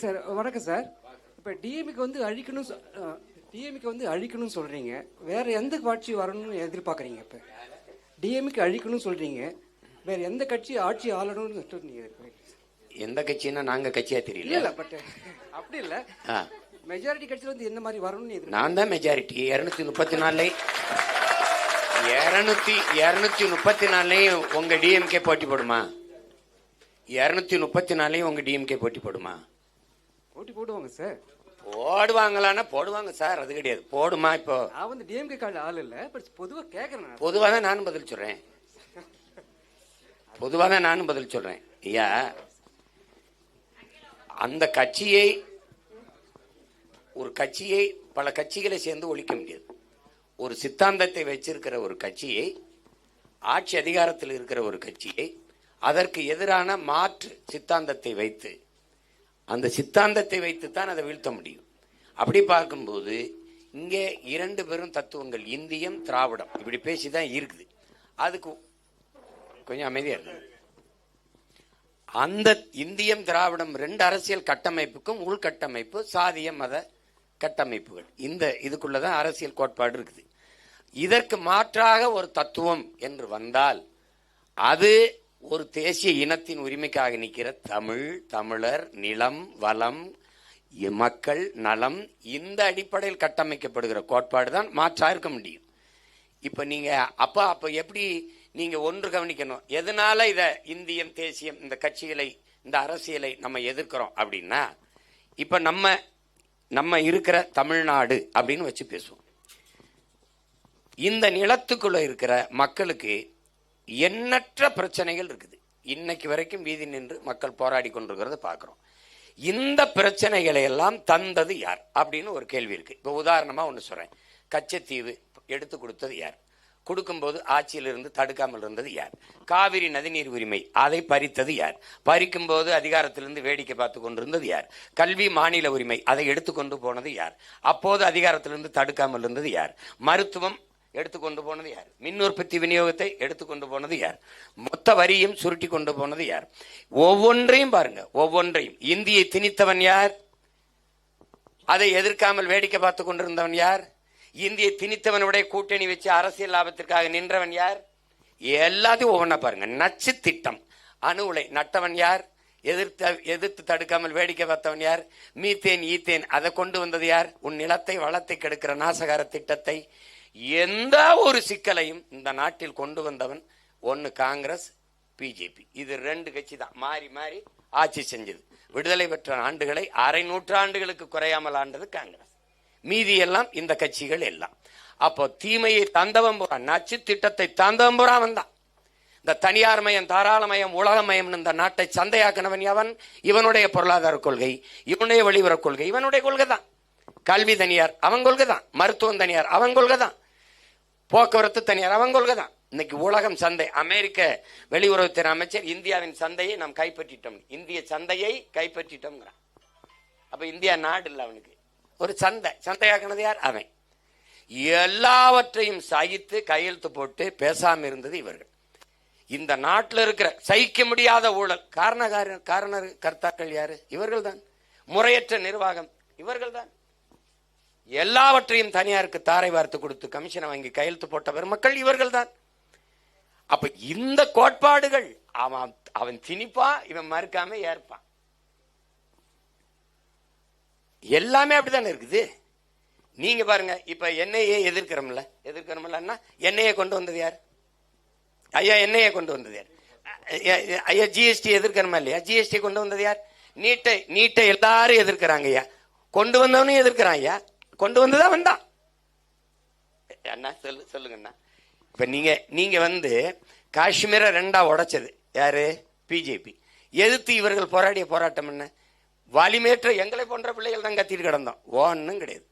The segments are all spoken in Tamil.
சார் வணக்கம் சார். இப்போ டிஎம்க்கு வந்து அழிக்கணும் டிஎம்க்கு வந்து அழிக்கணும்னு சொல்றீங்க. வேற எந்த ஆட்சி வரணும்னு எதிர்பார்க்குறீங்க இப்போ? டிஎம்க்கு அழிக்கணும்னு சொல்றீங்க. வேற எந்த கட்சி ஆட்சி ஆளணும்னு சொல்லிட்டு நீங்க எதிர்பார்க்கறீங்க? எந்த கட்சின்னா நாங்க கட்சியா இல்ல தெரியல. இல்ல பட் அப்படி இல்ல. மெஜாரிட்டி கட்சியில வந்து என்ன மாதிரி வரணும்னு நான் தான் மெஜாரிட்டி இருநூத்தி முப்பத்தி நாலுல இருநூத்தி இருநூத்தி முப்பத்தி நாலுலயும் உங்க டிஎம்கே போட்டி போடுமா? இருநூத்தி முப்பத்தி நாலுலயும் உங்க டிஎம்கே போட்டி போடுமா? போட்டி போடுவாங்க சார். போடுவாங்களான்னா போடுவாங்க சார் அது கிடையாது. போடுமா இப்போ? நான் வந்து டிஎம்கே கார்டு ஆள் இல்ல பட் பொதுவா கேட்கறேன் நான். பொதுவாக தான் நானும் பதில் சொல்றேன். பொதுவாக தான் நானும் பதில் சொல்றேன். ஐயா அந்த கட்சியை ஒரு கட்சியை பல கட்சிகளை சேர்ந்து ஒழிக்க முடியாது. ஒரு சித்தாந்தத்தை வச்சிருக்கிற ஒரு கட்சியை ஆட்சி அதிகாரத்தில் இருக்கிற ஒரு கட்சியை அதற்கு எதிரான மாற்று சித்தாந்தத்தை வைத்து அந்த சித்தாந்தத்தை வைத்துத்தான் அதை வீழ்த்த முடியும். அப்படி பார்க்கும்போது இங்கே இரண்டு பெரும் தத்துவங்கள் இந்தியம் திராவிடம். இப்படி பேசி தான் இருக்குது. அதுக்கு கொஞ்சம் அமைதியா இருக்கு அந்த இந்தியம் திராவிடம் ரெண்டு அரசியல் கட்டமைப்புக்கும் உள்கட்டமைப்பு சாதிய மத கட்டமைப்புகள். இந்த இதுக்குள்ளதான் அரசியல் கோட்பாடு இருக்குது. இதற்கு மாற்றாக ஒரு தத்துவம் என்று வந்தால் அது ஒரு தேசிய இனத்தின் உரிமைக்காக நிற்கிற தமிழ் தமிழர் நிலம் வளம் மக்கள் நலம் இந்த அடிப்படையில் கட்டமைக்கப்படுகிற கோட்பாடு தான் மாற்றா இருக்க முடியும். இப்போ நீங்கள் அப்போ அப்போ எப்படி நீங்கள் ஒன்று கவனிக்கணும்? எதனால இதை இந்தியம் தேசியம் இந்த கட்சிகளை இந்த அரசியலை நம்ம எதிர்க்கிறோம் அப்படின்னா இப்போ நம்ம நம்ம இருக்கிற தமிழ்நாடு அப்படின்னு வச்சு பேசுவோம். இந்த நிலத்துக்குள்ளே இருக்கிற மக்களுக்கு எண்ணற்ற பிரச்சனைகள் இருக்குது. இன்னைக்கு வரைக்கும் வீதி நின்று மக்கள் போராடி கொண்டிருக்கிறத பார்க்குறோம். இந்த பிரச்சனைகளை எல்லாம் தந்தது யார் அப்படின்னு ஒரு கேள்வி இருக்கு. இப்போ உதாரணமாக ஒன்று சொல்கிறேன் கச்சத்தீவு எடுத்து கொடுத்தது யார்? கொடுக்கும்போது ஆட்சியிலிருந்து தடுக்காமல் இருந்தது யார்? காவிரி நதிநீர் உரிமை அதை பறித்தது யார்? பறிக்கும்போது அதிகாரத்திலிருந்து வேடிக்கை பார்த்து கொண்டிருந்தது யார்? கல்வி மாநில உரிமை அதை எடுத்துக்கொண்டு போனது யார்? அப்போது அதிகாரத்திலிருந்து தடுக்காமல் இருந்தது யார்? மருத்துவம் எடுத்துக்கொண்டு போனது யார்? மின் உற்பத்தி விநியோகத்தை எடுத்துக்கொண்டு போனது யார்? மொத்த வரியும் சுருட்டி கொண்டு போனது யார்? ஒவ்வொன்றையும் பாருங்க ஒவ்வொன்றையும். இந்தியை திணித்தவன் யார்? அதை எதிர்க்காமல் வேடிக்கை பார்த்து கொண்டிருந்தவன் யார்? இந்தியை திணித்தவனுடைய கூட்டணி வச்சு அரசியல் லாபத்திற்காக நின்றவன் யார்? எல்லாத்தையும் ஒவ்வொன்றா பாருங்க. நச்சு திட்டம் அணு உலை நட்டவன் யார்? எதிர்த்த எதிர்த்து தடுக்காமல் வேடிக்கை பார்த்தவன் யார்? மீத்தேன் ஈத்தேன் அதை கொண்டு வந்தது யார்? உன் நிலத்தை வளத்தை கெடுக்கிற நாசகார திட்டத்தை எந்த ஒரு சிக்கலையும் இந்த நாட்டில் கொண்டு வந்தவன் ஒன்று காங்கிரஸ் பிஜேபி. இது ரெண்டு கட்சி தான். மாறி மாறி ஆட்சி செஞ்சது. விடுதலை பெற்ற ஆண்டுகளை அரை நூற்றாண்டுகளுக்கு குறையாமல் ஆண்டது காங்கிரஸ். மீதி எல்லாம் இந்த கட்சிகள் எல்லாம். அப்போ தீமையை தந்தவன் புறா நச்சு திட்டத்தை தந்தவன் புறாவன் வந்தான். இந்த தனியார் மயம் தாராளமயம் உலகமயம் இந்த நாட்டை சந்தையாக்கினவன் அவன் இவனுடைய பொருளாதார கொள்கை இவனுடைய வெளியுறவு கொள்கை இவனுடைய கொள்கை தான் கல்வி தனியார் அவன் கொள்கை தான் மருத்துவம் தனியார் அவன் கொள்கை தான் போக்குவரத்து தனியார் அவன் கொள்கை தான். இன்னைக்கு உலகம் சந்தை அமெரிக்க வெளியுறவுத்துறை அமைச்சர் இந்தியாவின் சந்தையை நாம் கைப்பற்றிட்டோம். இந்திய சந்தையை கைப்பற்றிட்டோம்ங்கிறான். அப்போ இந்தியா நாடு இல்லை அவனுக்கு. ஒரு சந்தை. சந்தையாக்குனது யார்? அவன். எல்லாவற்றையும் சகித்து கையெழுத்து போட்டு பேசாமல் இருந்தது இவர்கள். இந்த நாட்டில் இருக்கிற சகிக்க முடியாத ஊழல். காரண காரண கர்த்தாக்கள் யாரு? இவர்கள் தான் முறையற்ற நிர்வாகம். இவர்கள் தான் எல்லாவற்றையும் தனியாருக்கு தாரை வார்த்து கொடுத்து கமிஷனை வாங்கி கையெழுத்து போட்ட பெருமக்கள் இவர்கள் தான் அப்ப இந்த கோட்பாடுகள் அவன் அவன் திணிப்பா இவன் மறுக்காம ஏற்பான். எல்லாமே அப்படித்தானே இருக்குது? நீங்க பாருங்க இப்ப என்ஐஏ எதிர்க்கிறோம்ல எதிர்க்கிறோம்ல என்ஐஏ கொண்டு வந்தது யார்? ஐயா என்ஐஏ கொண்டு வந்தது யார்? ஐயா, ஐயா ஜிஎஸ்டி எதிர்க்கிறோமா இல்லையா? ஜிஎஸ்டி கொண்டு வந்தது யார்? நீட்டை நீட்டை எல்லாரும் எதிர்க்கிறாங்க ஐயா. கொண்டு வந்தவனும் எதிர்க்கிறான் ஐயா. கொண்டு வந்ததா வந்தான். அண்ணா சொல்லு சொல்லுங்க அண்ணா இப்ப நீங்க நீங்க வந்து காஷ்மீரை ரெண்டா உடைச்சது. யாரு? பிஜேபி. எதிர்த்து இவர்கள் போராடிய போராட்டம் என்ன? வலிமேற்ற எங்களை போன்ற பிள்ளைகள் தான் கத்திட்டு கிடந்தோம். ஒன்றும் கிடையாது.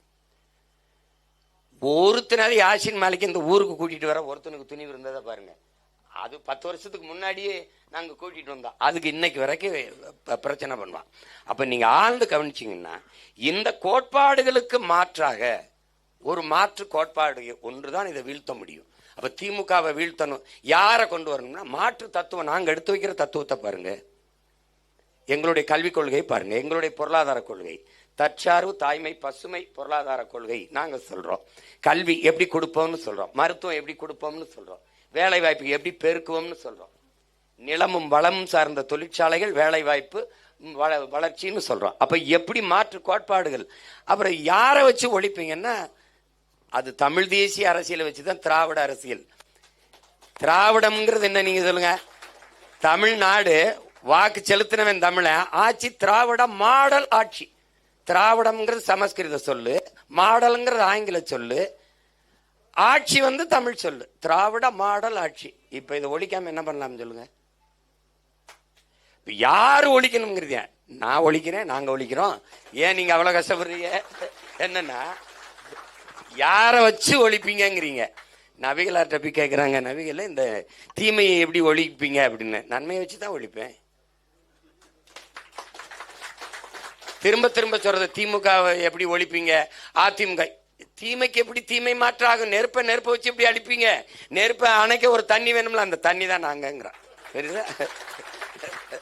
ஒருத்தனாவது யாசின் மாலிக்கு இந்த ஊருக்கு கூட்டிட்டு வர ஒருத்தனுக்கு துணிவு இருந்ததை பாருங்க. அது பத்து வருஷத்துக்கு முன்னாடியே நாங்கள் கூட்டிட்டு வந்தோம். அதுக்கு இன்னைக்கு வரைக்கும் பிரச்சனை பண்ணுவான். அப்போ நீங்கள் ஆழ்ந்து கவனிச்சிங்கன்னா இந்த கோட்பாடுகளுக்கு மாற்றாக ஒரு மாற்று கோட்பாடு ஒன்று தான் இதை வீழ்த்த முடியும். அப்போ திமுகவை வீழ்த்தணும். யாரை கொண்டு வரணும்னா மாற்று தத்துவம் நாங்கள் எடுத்து வைக்கிற தத்துவத்தை பாருங்கள் எங்களுடைய கல்விக் கொள்கை பாருங்கள் எங்களுடைய பொருளாதார கொள்கை. தற்சார்பு தாய்மை பசுமை பொருளாதார கொள்கை நாங்கள் சொல்கிறோம் கல்வி எப்படி கொடுப்போம்னு சொல்கிறோம் மருத்துவம் எப்படி கொடுப்போம்னு சொல்கிறோம் வேலை வாய்ப்பு எப்படி பெருக்குவோம்னு சொல்றோம். நிலமும் வளமும் சார்ந்த தொழிற்சாலைகள் வேலை வாய்ப்பு வள வளர்ச்சின்னு சொல்றோம். அப்ப எப்படி மாற்று கோட்பாடுகள்? அப்புறம் யாரை வச்சு ஒழிப்பீங்கன்னா அது தமிழ் தேசிய அரசியலை வச்சு தான் திராவிட அரசியல். திராவிடம்ங்கிறது என்ன நீங்க சொல்லுங்க? தமிழ்நாடு வாக்கு செலுத்தினவன் தமிழன் ஆட்சி திராவிட மாடல் ஆட்சி. திராவிடம்ங்கிறது சமஸ்கிருத சொல்லு மாடலுங்கிறது ஆங்கில சொல்லு ஆட்சி வந்து தமிழ் சொல்லு. திராவிட மாடல் ஆட்சி. இப்ப இதை ஒழிக்காம என்ன பண்ணலாம் சொல்லுங்க? யார் யாரு ஒழிக்கணுங்கிறத நான் ஒழிக்கிறேன் நாங்க ஒழிக்கிறோம். ஏன் நீங்க அவ்வளவு கஷ்டப்படுறீங்க? என்னன்னா யாரை வச்சு ஒழிப்பீங்கங்கிறீங்க? நபிகளார்ட்ட போய் கேட்குறாங்க நவிகளை இந்த தீமையை எப்படி ஒழிப்பீங்க அப்படின்னு. நன்மையை வச்சு தான் ஒழிப்பேன். திரும்ப திரும்ப சொல்றது திமுக எப்படி ஒழிப்பீங்க? அதிமுக தீமைக்கு எப்படி தீமை மாற்றாகும் நெருப்பை நெருப்பை வச்சு எப்படி அடிப்பீங்க? நெருப்பை அணைக்க ஒரு தண்ணி வேணும்ல அந்த தண்ணி தான் நாங்கங்கிறோம். புரியுதா?